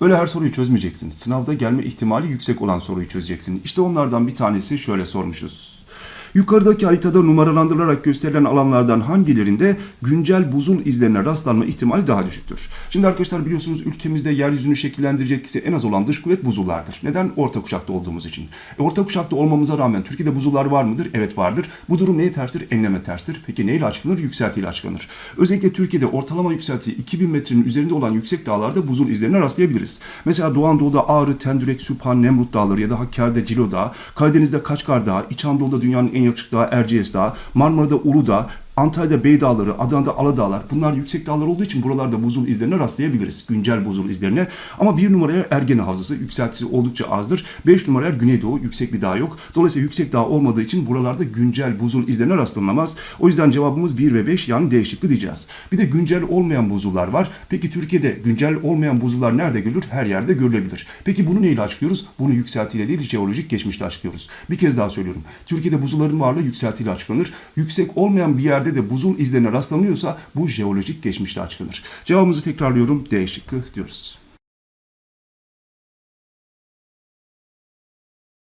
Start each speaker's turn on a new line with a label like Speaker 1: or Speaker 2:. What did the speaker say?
Speaker 1: Böyle her soruyu çözmeyeceksin. Sınavda gelme ihtimali yüksek olan soruyu çözeceksin. İşte onlardan bir tanesi şöyle sormuşuz. Yukarıdaki haritada numaralandırılarak gösterilen alanlardan hangilerinde güncel buzul izlerine rastlanma ihtimali daha düşüktür? Şimdi arkadaşlar biliyorsunuz ülkemizde yeryüzünü şekillendirici etkisi en az olan dış kuvvet buzullardır. Neden? Orta kuşakta olduğumuz için. E, orta kuşakta olmamıza rağmen Türkiye'de buzullar var mıdır? Evet vardır. Bu durum neye terstir? Enleme terstir. Peki neyle açıklanır? Yükseltiyle açıklanır. Özellikle Türkiye'de ortalama yükseltisi 2000 metrenin üzerinde olan yüksek dağlarda buzul izlerine rastlayabiliriz. Mesela Doğu Anadolu'da Ağrı, Tendürek, Süphan, Nemrut Dağları ya da Hakkari'de Cilo Dağı, Karadeniz'de Kaçkar Dağı, İç Anadolu'da dünyanın en yakışıklı dağı Erciyes Dağı, Marmara'da Uludağ, Antalya'da Bey Dağları, Adana'da Aladağlar bunlar yüksek dağlar olduğu için buralarda buzul izlerine rastlayabiliriz. Güncel buzul izlerine. Ama bir numaraya Ergene Havzası yükseltisi oldukça azdır. Beş numaraya Güneydoğu yüksek bir dağ yok. Dolayısıyla yüksek dağ olmadığı için buralarda güncel buzul izlerine rastlanamaz. O yüzden cevabımız 1 ve 5 yani D şıkkı diyeceğiz. Bir de güncel olmayan buzullar var. Peki Türkiye'de güncel olmayan buzullar nerede görülür? Her yerde görülebilir. Peki bunu neyle açıklıyoruz? Bunu yükseltiyle değil jeolojik geçmişle açıklıyoruz. Bir kez daha söylüyorum. Türkiye'de buzulların varlığı yükseltiyle açıklanır. Yüksek olmayan bir yerde de buzul izlerine rastlanıyorsa bu jeolojik geçmişle açıklanır. Cevabımızı tekrarlıyorum. D şıkkı diyoruz.